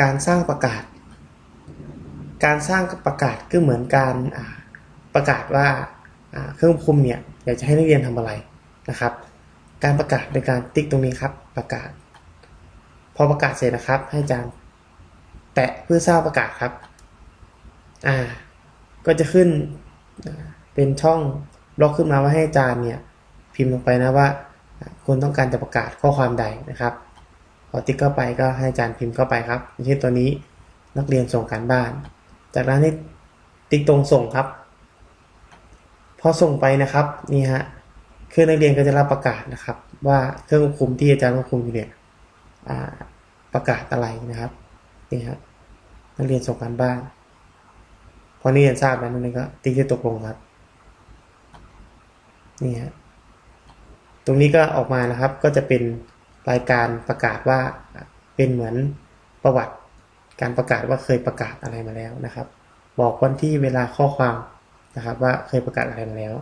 การสร้างประกาศ การสร้างประกาศก็เหมือนการประกาศว่าเครื่องคุมเนี่ยอยากจะให้นักเรียนทำอะไรนะครับ การประกาศโดยการติ๊กตรงนี้ครับประกาศ พอประกาศเสร็จนะครับ ให้อาจารย์แตะเพื่อสร้างประกาศครับอ่าก็จะขึ้นเป็นช่องบล็อกขึ้นมาว่าให้อาจารย์เนี่ยพิมพ์ลงไปนะว่าอ่าคุณต้องการจะประกาศข้อความใดนะครับ พอติ๊กเข้าไปก็ให้อาจารย์พิมพ์เข้าไปครับอย่างเช่นตัวนี้นักเรียนส่งการบ้าน จากนั้นให้ติ๊กตรงส่งครับ พอส่งไปนะครับนี่ฮะเครื่องนักเรียนก็จะรับประกาศนะครับ ว่าเครื่องควบคุมที่อาจารย์ควบคุมอยู่เนี่ยประกาศอะไรนะครับนี่ครับนักเรียนส่งการบ้านพอนักเรียนทราบแล้วนักเรียนก็ติ๊กที่ตกลงครับนี่ฮะตรงนี้ก็ออกมานะครับก็จะเป็น รายการประกาศว่าเป็นเหมือนประวัติการประกาศว่าเคยประกาศอะไรมาแล้วนะครับ บอกวันที่เวลาข้อความนะครับว่าเคยประกาศอะไรมาแล้ว